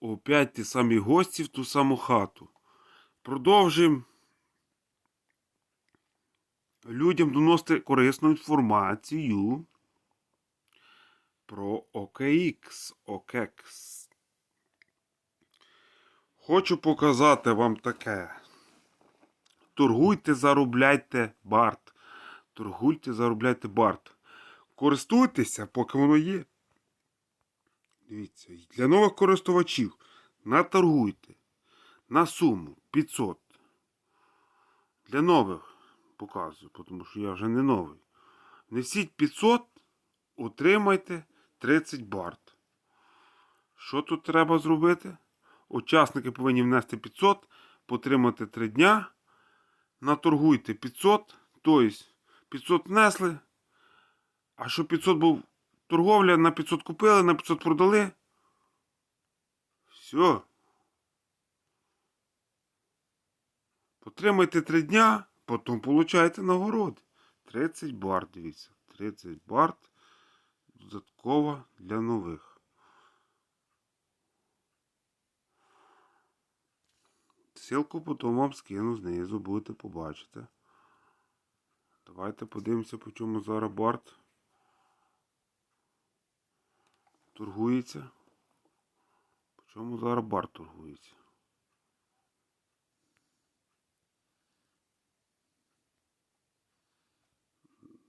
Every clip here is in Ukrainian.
Опять ті самі гості в ту саму хату. Продовжуємо людям доносити корисну інформацію про OKX. OKX. Хочу показати вам таке. Торгуйте, заробляйте барт. Торгуйте, заробляйте барт. Користуйтеся, поки воно є. Дивіться, для нових користувачів наторгуйте на суму 500. Для нових показую, тому що я вже не новий. Несіть 500, отримайте 30 барт. Що тут треба зробити? Учасники повинні внести 500, потримати 3 дня. Наторгуйте 500, тобто 500 внесли. А що 500 був торговля, на 500 купили, на 500 продали. Все. Потримайте 3 дня, потім получаєте нагороди. 30 барт, дивіться. 30 барт додатково для нових. Ссылку потім вам скину знизу, будете побачити. Давайте подивимося, по чому зараз барт торгується. По чому зараз барт торгується?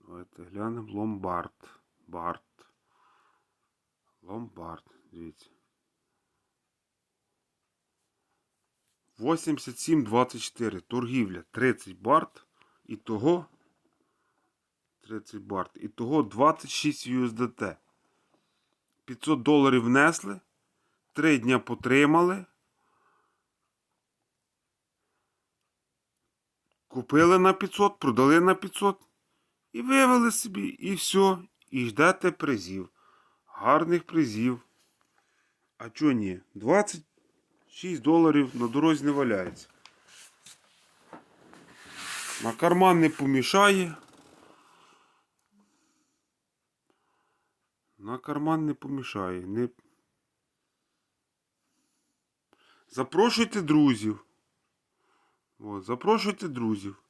Давайте глянемо ломбард. Барт. Ломбард. Дивіться. 87,24. Торгівля 30 барт. І того 30 барт. І того 26 USDT. 500 доларів внесли. 3 дня потримали. Купили на 500, продали на 500. І вивели собі. І все. І ждете призів. Гарних призів. А чого ні? 26 доларів на дорозі не валяється. На карман не помішає. На карман не помішає. Не... Запрошуйте друзів. От, запрошуйте друзів.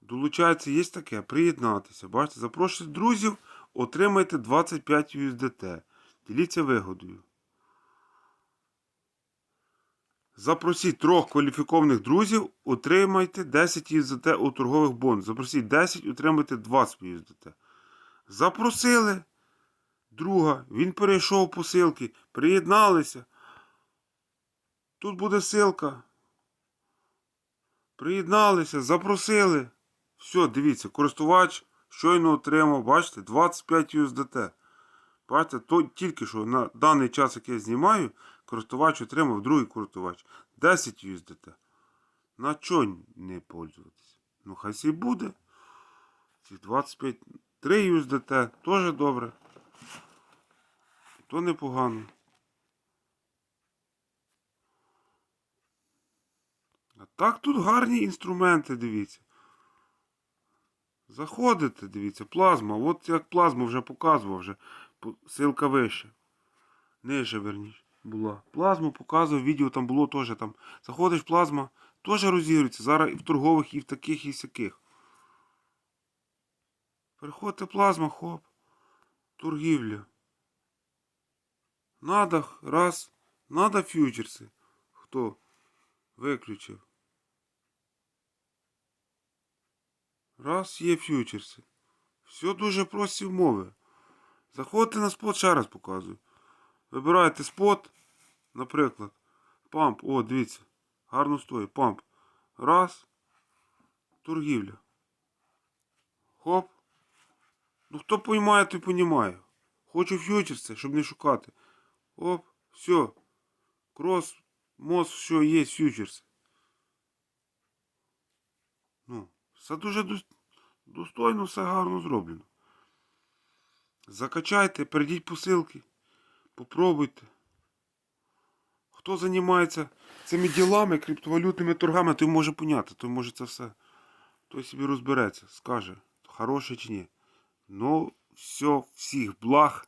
Долучається, є таке, приєднатися. Бачите, запрошуйте друзів, отримайте 25 USDT. Діліться вигодою. Запросіть трьох кваліфікованих друзів, отримайте 10 USDT у торгових бонусах. Запросіть 10, отримайте 20 USDT. Запросили друга, він перейшов по ссылки, приєдналися. Тут буде ссылка. Приєдналися, запросили. Все, дивіться, користувач щойно отримав, бачите, 25 USDT. Бачите, то тільки що на даний час, який я знімаю, користувач отримав другий користувач 10 USDT. На чого не пользуватися? Ну, хай сі буде. Ці 25, 3 USDT теж добре. То непогано. А так тут гарні інструменти, дивіться. Заходите, дивіться, плазма. От як плазму вже показував, вже силка вище. Ниже, верніше, була. Плазму показував, відео там було теж там. Заходиш, плазма, теж розігрується. Зараз і в торгових, і в таких, і всяких. Переходьте плазма, хоп. Торгівля. Надо, раз. Надо фьючерси. Хто? Виключив. Раз є фьючерси. Все дуже прості умови. Заходите на спот, ще раз показую. Вибираєте спот, наприклад. Памп. О, дивіться. Гарно стоїть. Памп. Раз. Торгівля. Хоп. Ну хто поймає, той понімає. Хочу фьючерси, щоб не шукати. Оп, все. Крос, мост, все, є фьючерси. Ну, все дуже достойно, все гарно зроблено. Закачайте, перейдіть по ссылки, попробуйте. Хто займається цими ділами, криптовалютними торгами, той може поняти, той може це все. Той собі розбереться, скаже, хороше чи ні. Ну, все, всіх благ.